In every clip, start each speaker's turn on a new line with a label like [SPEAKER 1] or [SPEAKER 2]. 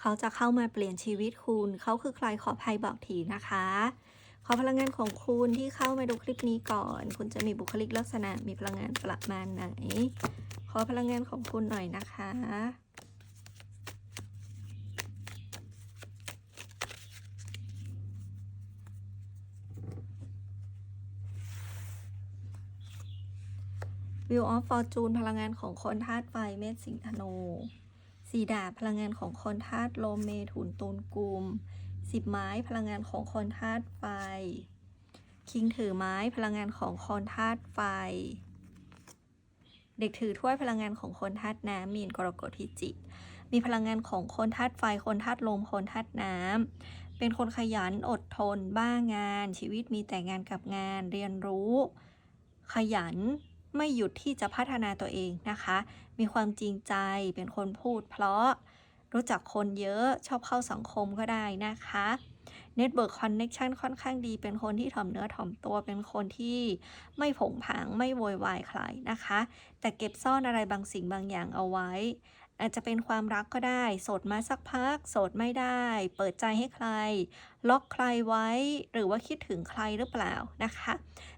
[SPEAKER 1] เขาจะเข้ามาเปลี่ยนชีวิตคุณ เขาคือใครขอภัยบอกทีนะคะ ขอพลังงานของคุณที่เข้ามาดูคลิปนี้ก่อน คุณจะมีบุคลิกลักษณะมีพลังงานประมาณไหน ขอพลังงานของคุณหน่อยนะคะวิวออฟฟอร์จูนพลังงานของคนธาตุไฟเมษสิงห์ธนู สีดาบพลังงานของคอนธาตุลมเมถุนตูนกุมสิบไม้พลังงานของคอนธาตุไฟ คิงถือไม้พลังงานของคอนธาตุไฟ เด็กถือถ้วยพลังงานของคอนธาตุน้ำมีนกรกฎพิจิกมีพลังงานของคนธาตุไฟ คนธาตุลม คนธาตุน้ำเป็นคนขยันอดทน บ้างาน ชีวิตมีแต่งานกับงาน เรียนรู้ ขยัน ไม่หยุดที่จะพัฒนาตัวเองนะคะ มีความจริงใจเป็นคนพูด เพราะรู้จักคนเยอะชอบเข้าสังคมก็ได้นะคะ Network Connection ค่อนข้างดี เป็นคนที่ถ่อมเนื้อถ่อมตัวเป็นคนที่ไม่ผงผางไม่โวยวายใครนะคะ แต่เก็บซ่อนอะไรบางสิ่งบางอย่างเอาไว้ อาจจะเป็นความรักก็ได้ โสดมาสักพัก โสดไม่ได้ เปิดใจให้ใคร ล็อกใครไว้ หรือว่าคิดถึงใครหรือเปล่านะคะ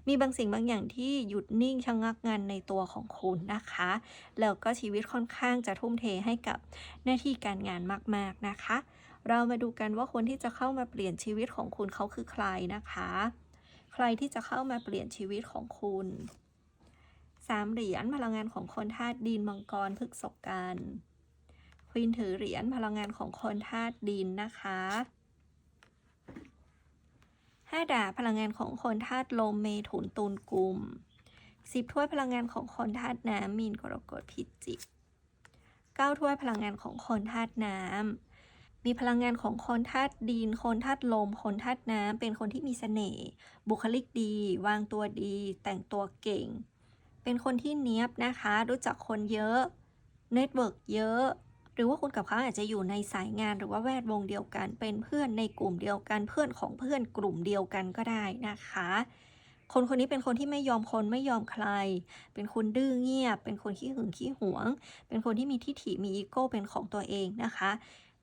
[SPEAKER 1] มีบางสิ่งบางอย่างที่หยุดนิ่งชะงักงันในตัวของคุณนะคะ แล้วก็ชีวิตค่อนข้างจะทุ่มเทให้กับหน้าที่การงานมาก ๆนะคะ เรามาดูกันว่าคนที่จะเข้ามาเปลี่ยนชีวิตของคุณเขาคือใครนะคะ ใครที่จะเข้ามาเปลี่ยนชีวิตของคุณสามเหรียญพลังงานของคนธาตุดินมังกรพฤกษกกัน ควีนถือเหรียญพลังงานของคนธาตุดินนะคะห้าดาบพลังงานของคนธาตุลมเมถุนตูนกุมสิบถ้วยพลังงานของคนธาตุน้ำมีนกรกฎพิจิกเก้าถ้วยพลังงานของคนธาตุน้ำมีพลังงานของคนธาตุดิน คนธาตุลม คนธาตุน้ำเป็นคนที่มีเสน่ห์บุคลิกดี วางตัวดี แต่งตัวเก่ง เป็นคนที่เนี้ยบนะคะ รู้จักคนเยอะเน็ตเวิร์กเยอะ หรือว่าคุณกับเขาอาจจะอยู่ในสายงานหรือว่าแวดวงเดียวกัน เป็นเพื่อนในกลุ่มเดียวกัน เพื่อนของเพื่อนกลุ่มเดียวกันก็ได้นะคะ คนคนนี้เป็นคนที่ไม่ยอมคนไม่ยอมใคร เป็นคนดื้อเงียบ เป็นคนขี้หึงขี้หวง เป็นคนที่มีทิฐิมีอีโก้เป็นของตัวเองนะคะ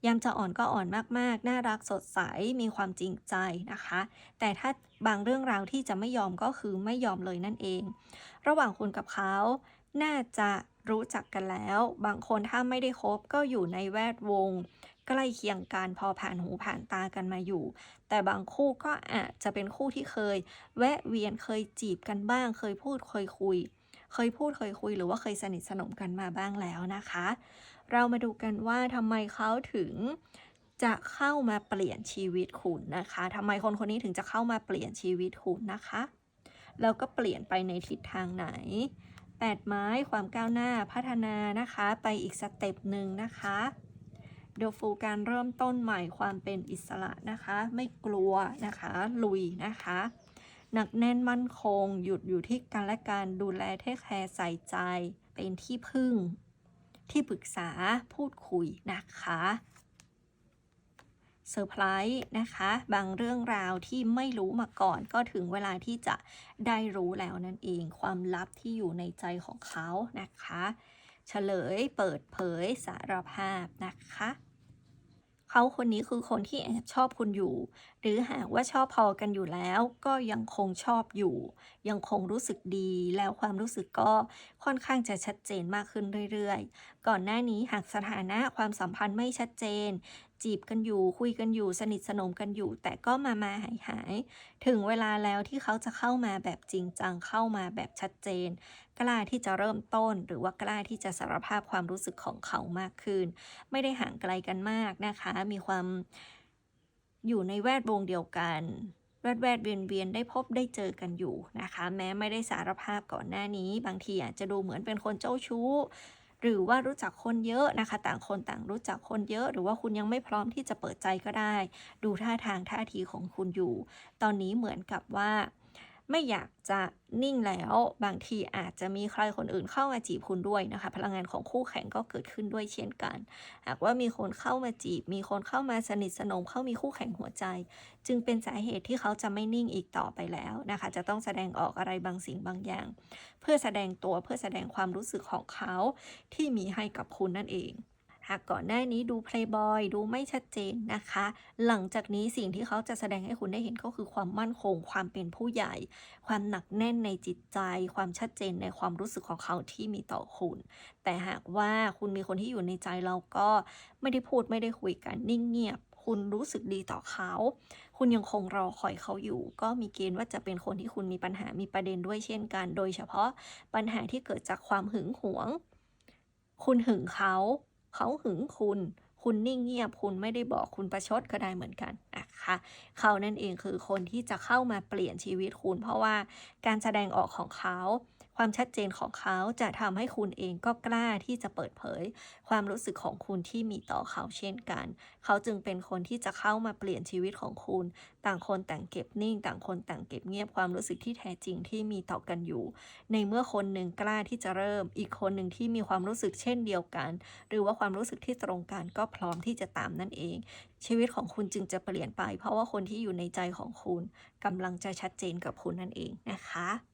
[SPEAKER 1] ยามจะอ่อนก็อ่อนมากๆ น่ารักสดใส มีความจริงใจนะคะ แต่ถ้าบางเรื่องราวที่จะไม่ยอมก็คือไม่ยอมเลยนั่นเอง ระหว่างคุณกับเขา น่าจะรู้จักกันแล้ว บางคนถ้าไม่ได้คบก็อยู่ในแวดวง ใกล้เคียงกันพอผ่านหูผ่านตากันมาอยู่ แต่บางคู่ก็อาจจะเป็นคู่ที่เคย แวะเวียนเคยจีบกันบ้าง เคยพูดเคยคุย เคยพูดเคยคุย หรือว่าเคยสนิทสนมกันมาบ้างแล้วนะคะ เรามาดูกันว่าทำไมเขาถึงจะเข้ามาเปลี่ยนชีวิตคุณนะคะทำไมคนคนนี้ถึงจะเข้ามาเปลี่ยนชีวิตคุณนะคะ แล้วก็เปลี่ยนไปในทิศทางไหน แปดไม้ความก้าวหน้าพัฒนานะคะไปอีกสเต็ปหนึ่งนะคะเดฟูการเริ่มต้นใหม่ความเป็นอิสระนะคะ ไม่กลัวนะคะ ลุยนะคะ หนักแน่นมั่นคง หยุดอยู่ที่กันและการดูแลเทคแคร์ใส่ใจ เป็นที่พึ่ง ที่ปรึกษาพูดคุยนะคะ เซอร์ไพรส์นะคะ บางเรื่องราวที่ไม่รู้มาก่อน ก็ถึงเวลาที่จะได้รู้แล้วนั่นเอง ความลับที่อยู่ในใจของเขานะคะเฉลยเปิดเผยสารภาพนะคะเขาคนนี้คือคนที่แอบชอบคุณอยู่ หรือหากว่าชอบพอกันอยู่แล้ว ก็ยังคงชอบอยู่ ยังคงรู้สึกดีแล้วความรู้สึกก็ค่อนข้างจะชัดเจนมากขึ้นเรื่อยๆ ก่อนหน้านี้หากสถานะความสัมพันธ์ไม่ชัดเจน จีบกันอยู่คุยกันอยู่สนิทสนมกันอยู่ แต่ก็มามาหายหายถึงเวลาแล้วที่เขาจะเข้ามาแบบจริงจังเข้ามาแบบชัดเจน กล้าที่จะเริ่มต้น หรือว่ากล้าที่จะสารภาพความรู้สึกของเขามากขึ้น ไม่ได้ห่างไกลกันมากนะคะ มีความอยู่ในแวดวงเดียวกันแวดแวดเวียนเวียนได้พบได้เจอกันอยู่นะคะ แม้ไม่ได้สารภาพก่อนหน้านี้ บางทีอาจจะดูเหมือนเป็นคนเจ้าชู้ หรือว่ารู้จักคนเยอะนะคะ ต่างคนต่างรู้จักคนเยอะ หรือว่าคุณยังไม่พร้อมที่จะเปิดใจก็ได้ ดูท่าทางท่าทีของคุณอยู่ ตอนนี้เหมือนกับว่า ไม่อยากจะนิ่งแล้ว บางทีอาจจะมีใครคนอื่นเข้ามาจีบคุณด้วยนะคะ พลังงานของคู่แข่งก็เกิดขึ้นด้วยเช่นกัน หากว่ามีคนเข้ามาจีบ มีคนเข้ามาสนิทสนม เข้ามีคู่แข่งหัวใจ จึงเป็นสาเหตุที่เขาจะไม่นิ่งอีกต่อไปแล้วนะคะ จะต้องแสดงออกอะไรบางสิ่งบางอย่าง เพื่อแสดงตัวเพื่อแสดงความรู้สึกของเขาที่มีให้กับคุณนั่นเอง หากก่อนหน้านี้ดูเพลย์บอยดูไม่ชัดเจนนะคะ หลังจากนี้สิ่งที่เขาจะแสดงให้คุณได้เห็นก็คือความมั่นคง ความเป็นผู้ใหญ่ ความหนักแน่นในจิตใจ ความชัดเจนในความรู้สึกของเขาที่มีต่อคุณ แต่หากว่าคุณมีคนที่อยู่ในใจเราก็ไม่ได้พูดไม่ได้คุยกันนิ่งเงียบคุณรู้สึกดีต่อเขา คุณยังคงรอคอยเขาอยู่ ก็มีเกณฑ์ว่าจะเป็นคนที่คุณมีปัญหา มีประเด็นด้วยเช่นกัน โดยเฉพาะปัญหาที่เกิดจากความหึงหวง คุณหึงเขา เขาหึงคุณ คุณนิ่งเงียบคุณไม่ได้บอกคุณประชดก็ได้เหมือนกันนะคะเขานั่นเองคือคนที่จะเข้ามาเปลี่ยนชีวิตคุณ เพราะว่าการแสดงออกของเขา ความชัดเจนของเขาจะทำให้คุณเองก็กล้าที่จะเปิดเผย ความรู้สึกของคุณที่มีต่อเขาเช่นกัน เขาจึงเป็นคนที่จะเข้ามาเปลี่ยนชีวิตของคุณ ต่างคนต่างเก็บนิ่ง ต่างคนต่างเก็บเงียบความรู้สึกที่แท้จริงที่มีต่อกันอยู่ ในเมื่อคนหนึ่งกล้าที่จะเริ่ม อีกคนหนึ่งที่มีความรู้สึกเช่นเดียวกัน หรือว่าความรู้สึกที่ตรงกันก็พร้อมที่จะตามนั่นเอง ชีวิตของคุณจึงจะเปลี่ยนไป เพราะว่าคนที่อยู่ในใจของคุณกำลังจะชัดเจนกับคุณนั่นเองนะคะ